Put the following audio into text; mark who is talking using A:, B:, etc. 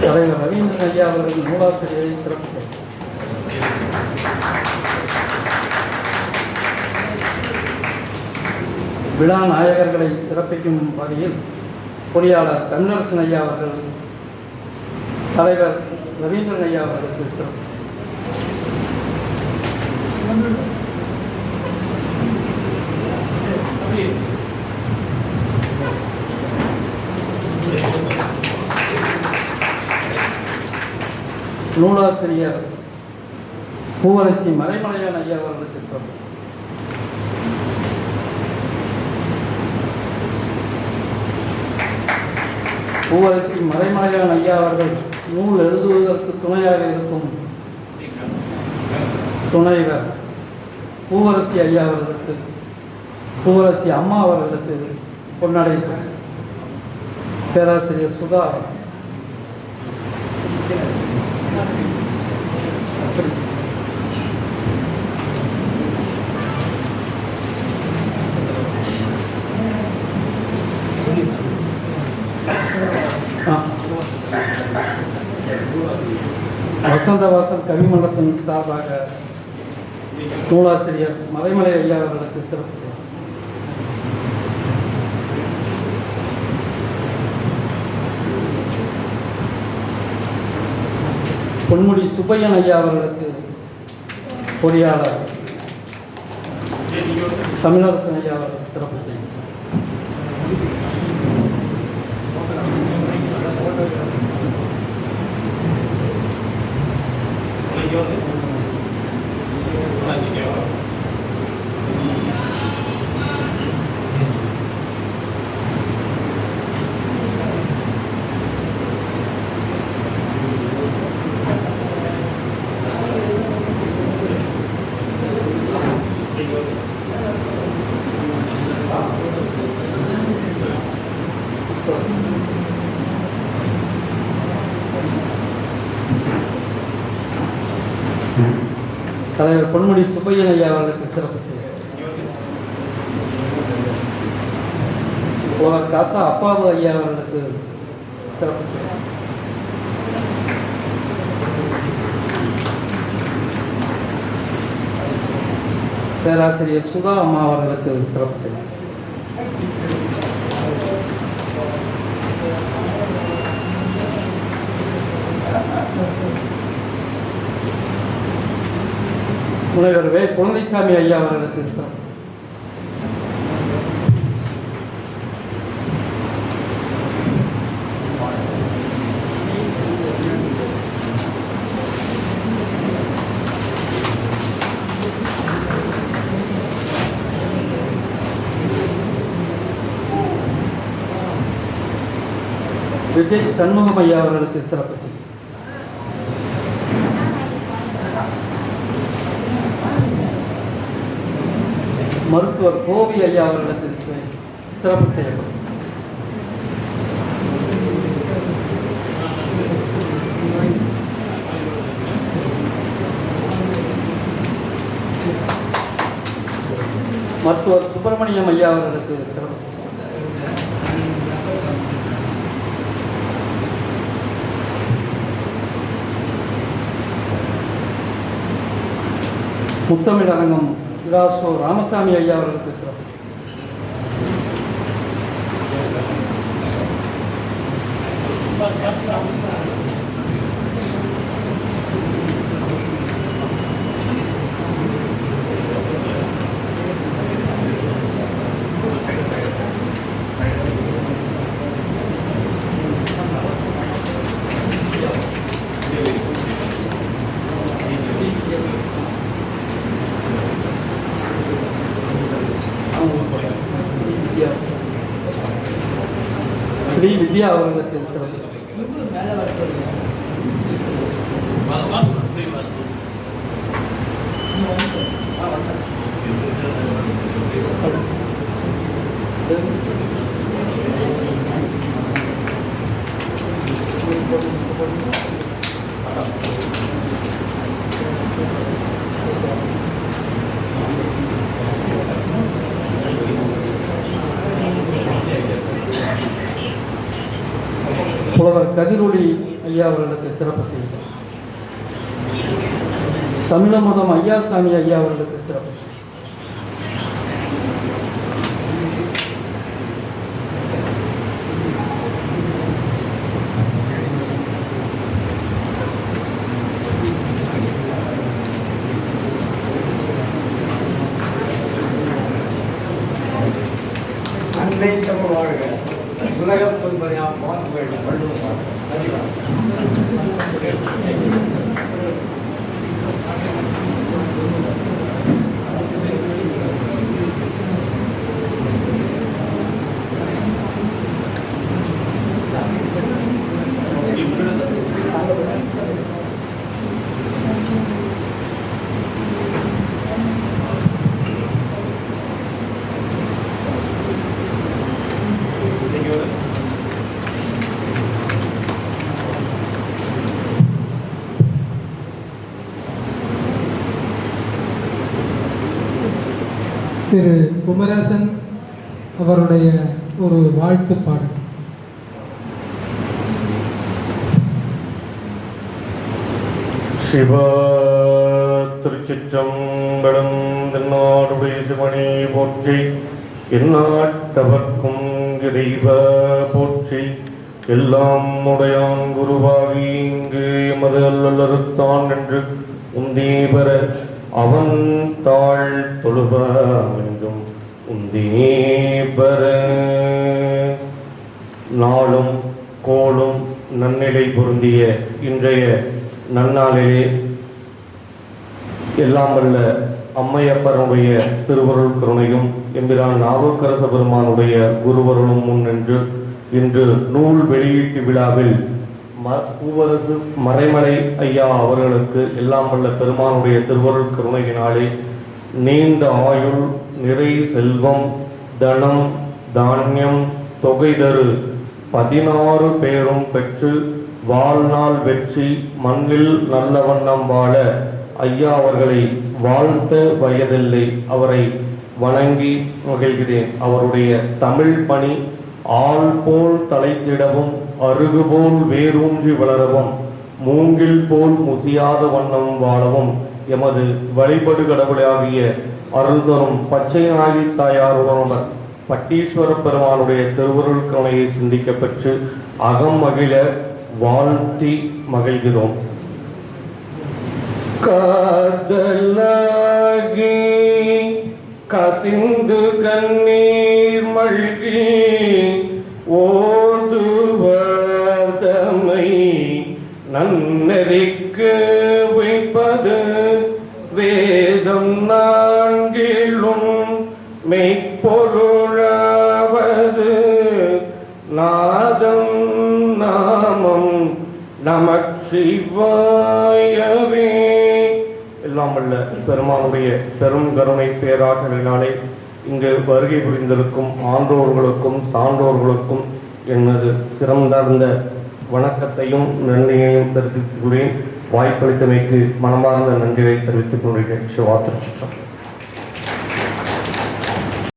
A: தலைவர் ரவீந்திரன் ஐயா அவர்கள் நூலாசிரியரை சிறப்பு விழா நாயகர்களை சிறப்பிக்கும் வகையில் பொறியாளர் கண்ணரசன் ஐயா அவர்கள் தலைவர் ரவீந்திரன் ஐயா அவர்களுக்கு சிறப்பு. நூலாசிரியர் பூவரசி மறைமலையான் ஐயா அவர்களுக்கு சிறப்பு பூவரசி மறைமலையான ஐயா அவர்கள் நூல் எழுதுவதற்கு துணையாக இருக்கும் துணைவர் பூவரசி ஐயா அவர்களுக்கு பூவரசி அம்மா அவர்களுக்கு பொன்னடை பேராசிரியர் சுதா. ஆ. வசந்தவாசல் கவிமண்டலத்தின் சார்பாக நூலாசிரியர் மறைமலை ஐயா அவர்களுக்கு சிறப்பு பொன்முடி சுப்பையன் ஐயா அவர்களுக்கு பொறியாளர் தமிழரசன் ஐயா அவர்கள் சிறப்பு செய்யும் தலைவர் பொன்முடி சுப்பையன் ஐயா அவர்களுக்கு சிறப்பு செய்யும் புலவர் காசா அப்பாவு ஐயா அவர்களுக்கு சிறப்பு செய்யும் பேராசிரியர் சுதா அம்மா அவர்களுக்கு சிறப்பு செய்யும் முனைவர் வே குழந்தைசாமி ஐயா அவர்களுக்கு சிறப்பு விஜய் சண்முகம் ஐயா அவர்களுக்கு சிறப்பு செய்யும் மருத்துவர் கோவி ஐயா அவர்களுக்கு சிறப்பு செய்யப்படும். மருத்துவர் சுப்பிரமணியம் ஐயா அவர்களுக்கு சிறப்பு முத்தமிழ் அரங்கம் விலாசோ ராமசாமி ஐயா அவர்களுக்கு சிறப்பு வித்யா. ஸ்ரீ வித்யா அவர்களுக்கு சிறப்பு புலவர் கதிரொளி ஐயா அவர்களுக்கு சிறப்பு செய்தார். தமிழமுதம் ஐயாசாமி ஐயா அவர்களுக்கு சிறப்பு
B: அன்னை தமிழ் வாழ்க. ಗುಣಗಳ ಕೊಲ್ಬರಿ ಆ ಮಾತು ಬೇಡ ಬಳ್ಳು ಧನ್ಯವಾದ
C: திரு குமரேசன் அவருடைய ஒரு வாழ்த்து பாடல்.
D: சிவா திருச்சிற்றம்பலம் தென்னாடுடைய சிவனே போற்றி எந்நாட்டவர்க்கும் இறைவ போற்றி எல்லாம் உடையான் குருவாகி இங்கு எமது அல்லருத்தான் என்று உந்தீபர அவன் தாழ் தொழுப என்றும் உந்தே நாளும் கோளும் நன்னிலை பொருந்திய இன்றைய நன்னாளிலே எல்லாம் வல்ல அம்மையப்பனுடைய திருவருள் கருணையும் எம்பிரான் நாவுக்கரச பெருமானுடைய குருவருளும் முன் நின்று இன்று நூல் வெளியீட்டு விழாவில் ம- பூவரசு மறைமலை ஐயா அவர்களுக்கு எல்லாம் வல்ல பெருமானுடைய திருவருள் கருணையினாலே நீண்ட ஆயுள் நிறை செல்வம் தனம் தானியம் தொகை தரு பதினாறு பேரும் பெற்று வாழ்நாள் வெற்றி மண்ணில் நல்ல வண்ணம் வாழ ஐயா அவர்களை வாழ்த்த வயதில்லை. அவரை வணங்கி மகிழ்கிறேன். அவருடைய தமிழ் பணி ஆள் போல் தலைத்திடவும் அருகு போல் வேரூன்றி வளரவும் மூங்கில் போல் முசியாத வண்ணம் வாழவும் எமது வழிபடு கடவுளாகிய அருள்தரும் பச்சை நாயகி பட்டீஸ்வர பெருமானுடைய திருவருள் கவனையை சிந்திக்க பெற்று அகம் மகிழ வாழ்த்தி மகிழ்கிறோம். காதலாகி கசிந்து கண்ணீர் மழ்கி நன்னெறிக்கு வைப்பது வேதம் நான்கிலும் மெய்ப்பொருளாவது. நாதம் நாமம் நமச்சிவாயவே. எல்லாம் அல்ல பெருமானுடைய பெரும் கருணை பேராற்றலினாலே இங்கு வருகை புரிந்திருக்கும் ஆன்றோர்களுக்கும் சான்றோர்களுக்கும் எனது சிறந்தார்ந்த வணக்கத்தையும் நன்றியையும் தெரிவித்துக் கொள்கிறேன். வாய்ப்பளித்தமைக்கு மனமார்ந்த நன்றியை தெரிவித்துக் கொள்கிறேன். சிவா திருச்சிற்றம்